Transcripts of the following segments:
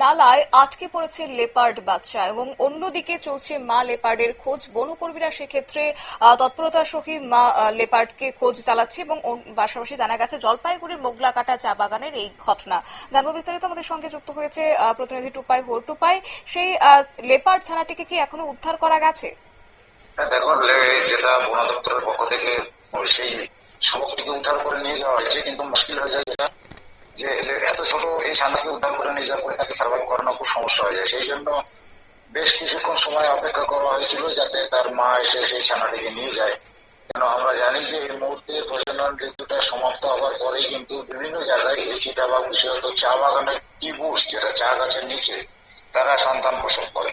নালায় আটকে পড়েছে লেপার্ড বাচ্চা এবং অন্যদিকে চলছে মা লেপার্ডের খোঁজ। বনকর্মীরা সেক্ষেত্রে তৎপরতার সহিত মা লেপার্ডকে খোঁজ চালাচ্ছে এবং পাশাপাশি জানা গেছে জলপাইগুড়ির মোগলা মোগলাকাটা চা বাগানের এই ঘটনা। জানব বিস্তারিত আমাদের সঙ্গে যুক্ত হয়েছে প্রতিনিধি টুপাই হোর। টুপাই সেই লেপার্ড ছানাটিকে কি এখনও উদ্ধার করা গেছে? হ্যাঁ, দেখুন যেটা বন দপ্তরের পক্ষ থেকে সেই শাবকটিকে উদ্ধার করে নিয়ে যাওয়া হয়েছে কিন্তু মুশকিল হয়ে যায় যেটা যে এত ছোট এই ছানাকে উদ্ধার করে নিয়ে যাওয়ার তাকে সার্ভাইভ করানো খুব সমস্যা হয়ে যায়। সেই জন্য বেশ কিছুক্ষণ সময় অপেক্ষা করা হয়েছিল যাতে তার মা এসে সেই ছানাটিকে নিয়ে যায়। কেন আমরা জানি যে এই মুহূর্তে প্রজনন ঋতুটা সমাপ্ত হওয়ার পরেই কিন্তু বিভিন্ন জায়গায় এই চিতাবাঘ বিশেষত চা বাগানের টিবুস, যেটা চা গাছের নিচে, তারা সন্তান প্রসব করে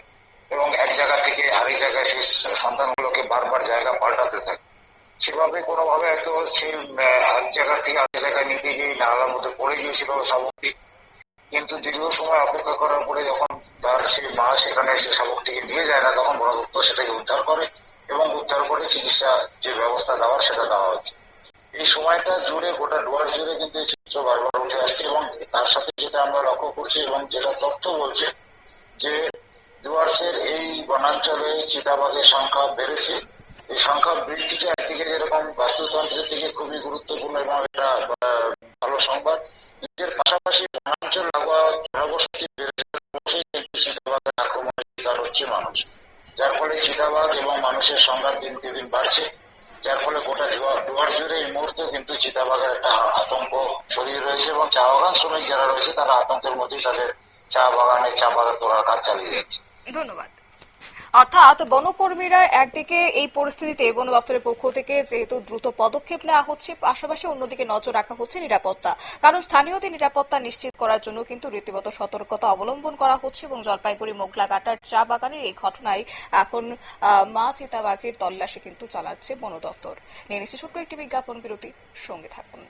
এবং এক জায়গা থেকে আরেক জায়গায় সেই সন্তানগুলোকে বারবার জায়গা পাল্টাতে থাকে। সেভাবে কোনোভাবে হয়তো সেই এক জায়গা থেকে আরেক জায়গায় নিতে গিয়ে নালার মধ্যে পড়ে গিয়েছিল শাবকটি কিন্তু দীর্ঘ সময় অপেক্ষা করার পরে যখন তার সেই মা সেখানে এসে শাবকটিকে নিয়ে যায় না, তখন বন সেটাকে উদ্ধার করে এবং উদ্ধার করে চিকিৎসা যে ব্যবস্থা দেওয়ার সেটা দেওয়া হচ্ছে। এই সময়টা জুড়ে, গোটা ডুয়ার্স জুড়ে কিন্তু এই চিত্র বারবার উঠে আসছে এবং তার সাথে যেটা আমরা লক্ষ্য করছি এবং যেটা তথ্য বলছে যে ডুয়ার্সের এই বনাঞ্চলে চিতাবাঘের সংখ্যা বেড়েছে। এই সংখ্যা বৃদ্ধিটা একদিকে যেরকম বাস্তুতন্ত্রের দিকে খুবই গুরুত্বপূর্ণ এবং এটা ভালো সংবাদ আক্রমণের শিকার হচ্ছে মানুষ। যার ফলে চিতাবাঘ এবং মানুষের সংঘাত দিনকে দিন বাড়ছে। যার ফলে গোটা ডুয়ার্স জুড়ে এই মুহূর্তে কিন্তু চিতাবাঘের একটা আতঙ্ক ছড়িয়ে রয়েছে এবং চা বাগান শ্রমিক যারা রয়েছে তারা আতঙ্কের মধ্যেই তাদের চা বাগানে চা পাতা তোলার কাজ চালিয়ে যাচ্ছে। ধন্যবাদ। অর্থাৎ বনকর্মীরা একদিকে এই পরিস্থিতিতে বন দপ্তরের পক্ষ থেকে যেহেতু দ্রুত পদক্ষেপ নেওয়া হচ্ছে, পাশাপাশি অন্যদিকে নজর রাখা হচ্ছে নিরাপত্তা। কারণ স্থানীয়দের নিরাপত্তা নিশ্চিত করার জন্য কিন্তু রীতিমতো সতর্কতা অবলম্বন করা হচ্ছে এবং জলপাইগুড়ি, মোগলাঘাটার চা বাগানের এই ঘটনায় এখন মা চিতাবাঘের তল্লাশি কিন্তু চালাচ্ছে বন দপ্তর। নিয়ে নিচ্ছে ছোট্ট একটি বিজ্ঞাপন বিরতি সঙ্গে থাকুন।